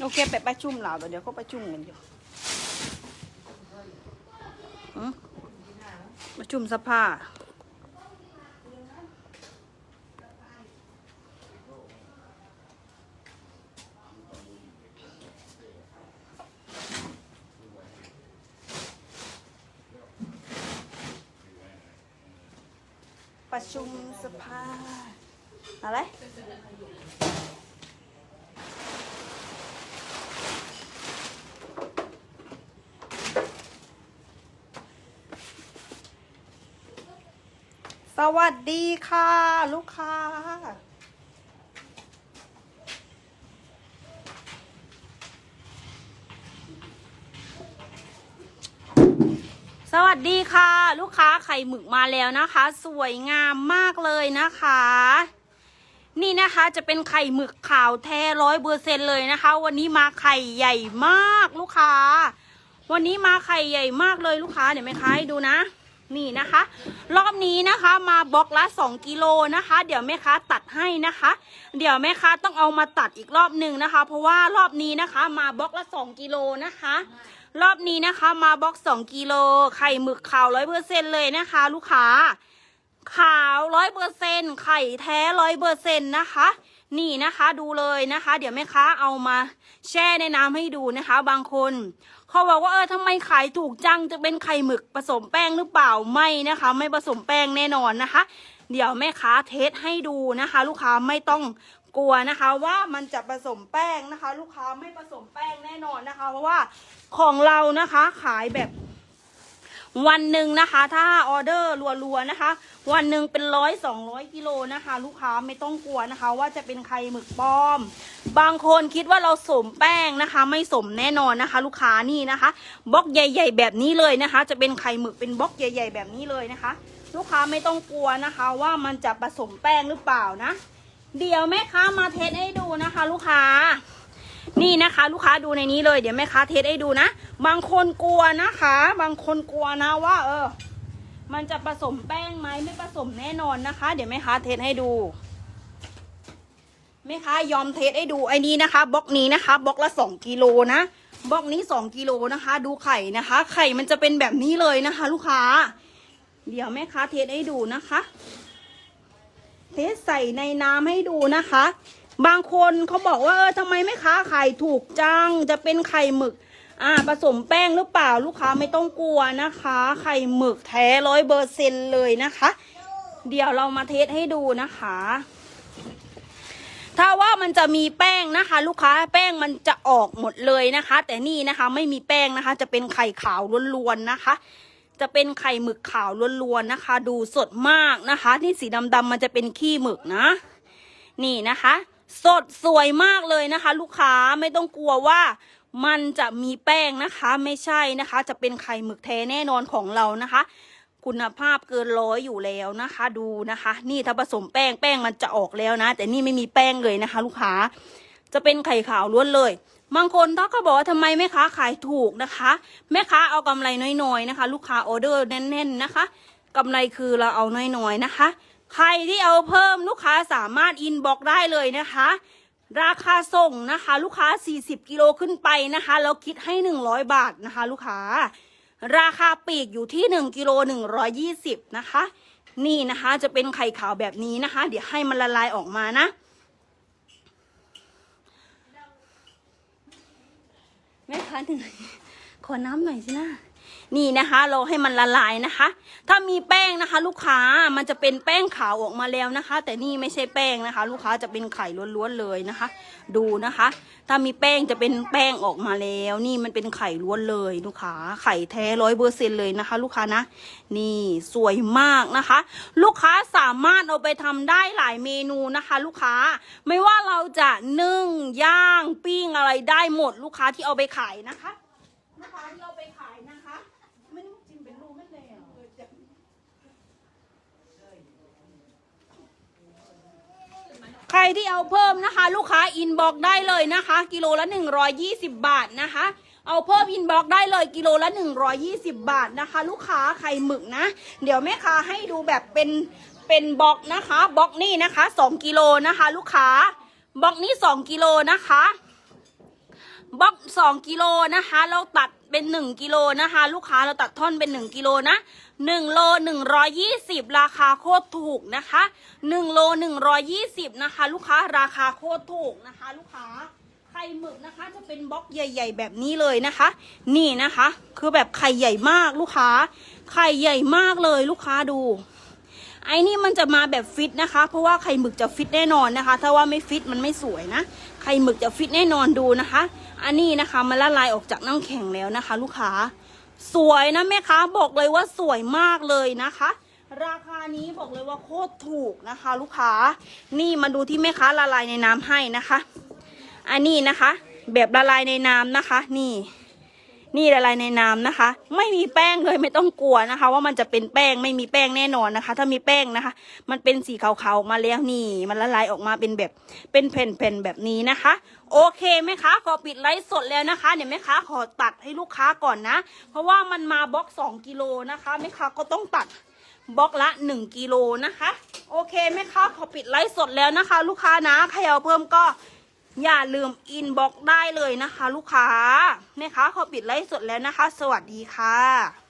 โอเคไปประชุมเราเดี๋ยวเขาประชุมกันอยู่ประชุมสภาประชุมสภาอะไร สวัสดีค่ะ ลูกค้า สวัสดีค่ะ ลูกค้าไข่หมึกมาแล้วนะคะ สวยงามมากเลยนะคะ นี่นะคะจะเป็นไข่หมึกขาวแท้ร้อยเปอร์เซ็นเลยนะคะ วันนี้มาไข่ใหญ่มากลูกค้า วันนี้มาไข่ใหญ่มากเลยลูกค้าเดี๋ยวแม่ค้าให้ดูนะ นี่นะคะ รอบนี้นะคะมาบล็อกละ 2 กิโลนะคะ เดี๋ยวแม่ค้าตัดให้นะคะ เดี๋ยวแม่ค้าต้องเอามาตัดอีกรอบหนึ่งนะคะ เพราะว่ารอบนี้นะคะ มาบล็อกละ 2 กิโลนะคะ รอบนี้นะคะมาบล็อก 2 กิโลไข่หมึกขาวร้อยเปอร์เซ็นเลยนะคะ ลูกค้า ขาวร้อยเปอร์เซ็นไข่แท้ร้อยเปอร์เซ็นนะคะนี่นะคะดูเลยนะคะ เดี๋ยวแม่ค้าเอามาแช่ในน้ำให้ดูนะคะ บางคนเขาบอกว่าเออทำไมขายถูกจังจะเป็นไข่หมึกผสมแป้งหรือเปล่าไม่นะคะ ไม่ผสมแป้งแน่นอนนะคะ เดี๋ยวแม่ค้าเทสให้ดูนะคะ ลูกค้าไม่ต้องกลัวนะคะว่ามันจะผสมแป้งนะคะ ลูกค้าไม่ผสมแป้งแน่นอนนะคะ เพราะว่าของเรานะคะขายแบบ วันหนึ่งนะคะ ถ้าออเดอร์รัวๆนะคะ วันหนึ่งเป็นร้อยสองร้อยกิโลนะคะ ลูกค้าไม่ต้องกลัวนะคะ ว่าจะเป็นไข่หมึกปลอม บางคนคิดว่าเราสมแป้งนะคะ ไม่สมแน่นอนนะคะ ลูกค้านี่นะคะบล็อกใหญ่ ๆ แบบนี้เลยนะคะ จะเป็นไข่หมึกเป็นบล็อกใหญ่ ๆ แบบนี้เลยนะคะ ลูกค้าไม่ต้องกลัวนะคะ ว่ามันจะผสมแป้งหรือเปล่านะ เดี๋ยวแม่ค้ามาเทสให้ดูนะคะ ลูกค้า นี่นะคะ ลูกค้าดูในนี้เลยเดี๋ยวแม่ค้าเทสให้ดูนะ บางคนกลัวนะคะ บางคนกลัวนะว่า เออ มันจะผสมแป้งไหมไม่ผสมแน่นอนนะคะ เดี๋ยวแม่ค้าเทสให้ดูแม่ค้ายอมเทสให้ดูไอ้นี้นะคะบล็อกนี้นะคะบล็อกละสองกิโลนะบล็อกนี้สองกิโลนะคะ ดูไข่นะคะ ไข่มันจะเป็นแบบนี้เลยนะคะ ลูกค้า เดี๋ยวแม่ค้าเทสให้ดูนะคะ เทสใส่ในน้ำให้ดูนะคะ บางคนเขาบอกว่าเออทำไมไม่ค้าขายถูกจัง จะเป็นไข่หมึก อ่าผสมแป้งหรือเปล่าลูกค้าไม่ต้องกลัวนะคะ ไข่หมึกแท้ร้อยเปอร์เซ็นเลยนะคะ เดี๋ยวเรามาเทสให้ดูนะคะ ถ้าว่ามันจะมีแป้งนะคะ ลูกค้าแป้งมันจะออกหมดเลยนะคะ แต่นี่นะคะไม่มีแป้งนะคะ จะเป็นไข่ขาวล้วนๆนะคะจะเป็นไข่หมึกขาวล้วนๆนะคะ ดูสดมากนะคะ นี่สีดำๆมันจะเป็นขี้หมึกนะ นี่นะคะ สดสวยมากเลยนะคะ ลูกค้าไม่ต้องกลัวว่ามันจะมีแป้งนะคะไม่ใช่นะคะ จะเป็นไข่หมึกแท้แน่นอนของเรานะคะ คุณภาพเกินร้อยอยู่แล้วนะคะ ดูนะคะ นี่ถ้าผสมแป้งแป้งมันจะออกแล้วนะ แต่นี่ไม่มีแป้งเลยนะคะ ลูกค้าจะเป็นไข่ขาวล้วนเลยบางคนถ้าก็บอกว่าทำไมแม่ค้าขายถูกนะคะ แม่ค้าเอากำไรน้อยๆนะคะ ลูกค้าออเดอร์แน่นๆนะคะกำไรคือเราเอาน้อยๆนะคะ ใครที่เอาเพิ่มลูกค้าสามารถอินบอกได้เลยนะคะ ราคาส่งนะคะ ลูกค้า 40 กิโลขึ้นไปนะคะแล้วคิดให้ 100 บาทนะคะ ลูกค้า ราคาปีกอยู่ที่ 1 กิโล 120 นะคะ นี่นะคะจะเป็นไข่ขาวแบบนี้นะคะ เดี๋ยวให้มันละลายออกมานะแม่ค้าเหนื่อยขอน้ำหน่อยสินะ นี่นะคะเราให้มันละลายนะคะ ถ้ามีแป้งนะคะ ลูกค้ามันจะเป็นแป้งขาวออกมาแล้วนะคะ แต่นี่ไม่ใช่แป้งนะคะ ลูกค้าจะเป็นไข่ล้วนๆเลยนะคะ ดูนะคะ ถ้ามีแป้งจะเป็นแป้งออกมาแล้ว นี่มันเป็นไข่ล้วนเลยลูกค้า ไข่แท้ร้อยเปอร์เซ็นเลยนะคะ ลูกค้านะ นี่สวยมากนะคะ ลูกค้าสามารถเอาไปทำได้หลายเมนูนะคะ ลูกค้าไม่ว่าเราจะนึ่งย่างปิ้งอะไรได้หมดลูกค้าที่เอาไปขายนะคะลูกค้าที่เอาไปขายนะคะ ไม่ต้องจิ้มเป็นรูไม่เลยอะใคร ที่เอาเพิ่มนะคะ ลูกค้าอินบอกได้เลยนะคะ กิโลละ 120 บาทนะคะ เอาเพิ่มอินบอกได้เลยกิโลละ 120 บาทนะคะ ลูกค้าไข่หมึกนะ เดี๋ยวแม่ค้าให้ดูแบบเป็นเป็นบล็อกนะคะบล็อกนี่นะคะ 2 กิโลนะคะ ลูกค้าบล็อกนี้ 2 กิโลนะคะ บล็อกสองกิโลนะคะ เราตัดเป็นหนึ่งกิโลนะคะ ลูกค้าเราตัดท่อนเป็นหนึ่งกิโลนะหนึ่งโลหนึ่งร้อยี่สิบราคาโคตรถูกนะคะหนึ่งโลหนึ่งร้อยี่สิบนะคะ ลูกค้าราคาโคตรถูกนะคะ ลูกค้าไข่หมึกนะคะ จะเป็นบล็อกใหญ่ ๆ แบบนี้เลยนะคะ นี่นะคะ คือแบบไข่ใหญ่มากลูกค้า ไข่ใหญ่มากเลยลูกค้าดู ไอ้นี่มันจะมาแบบฟิตนะคะ เพราะว่าไข่หมึกจะฟิตแน่นอนนะคะ ถ้าว่าไม่ฟิตมันไม่สวยนะ ไข่หมึกจะฟิตแน่นอนดูนะคะ อันนี้นะคะมันละลายออกจากน้ำแข็งแล้วนะคะ ลูกค้า สวยนะแม่ค้าบอกเลยว่าสวยมากเลยนะคะ ราคานี้บอกเลยว่าโคตรถูกนะคะ ลูกค้า นี่มาดูที่แม่ค้าละลายในน้ำให้นะคะ อันนี้นะคะ แบบละลายในน้ำนะคะ นี่ นี่ละลายในน้ำนะคะ ไม่มีแป้งเลยไม่ต้องกลัวนะคะ ว่ามันจะเป็นแป้งไม่มีแป้งแน่นอนนะคะ ถ้ามีแป้งนะคะ มันเป็นสีขาวๆมาแล้วนี่ มันละลายออกมาเป็นแบบเป็นแผ่นๆแบบนี้นะคะ โอเคไหมคะขอปิดไลฟ์สดแล้วนะคะเดี๋ยวแม่ค้าขอตัดให้ลูกค้าก่อนนะ เพราะว่ามันมาบล็อกสองกิโลนะคะแม่ค้าก็ต้องตัดบล็อกละหนึ่งกิโลนะคะ โอเคไหมคะขอปิดไลฟ์สดแล้วนะคะ ลูกค้านะใครเอาเพิ่มก็ อย่าลืมอินบ็อกได้เลยนะคะ ลูกค้าแม่ค้าขาปิดไลฟ์สดแล้วนะคะ สวัสดีค่ะ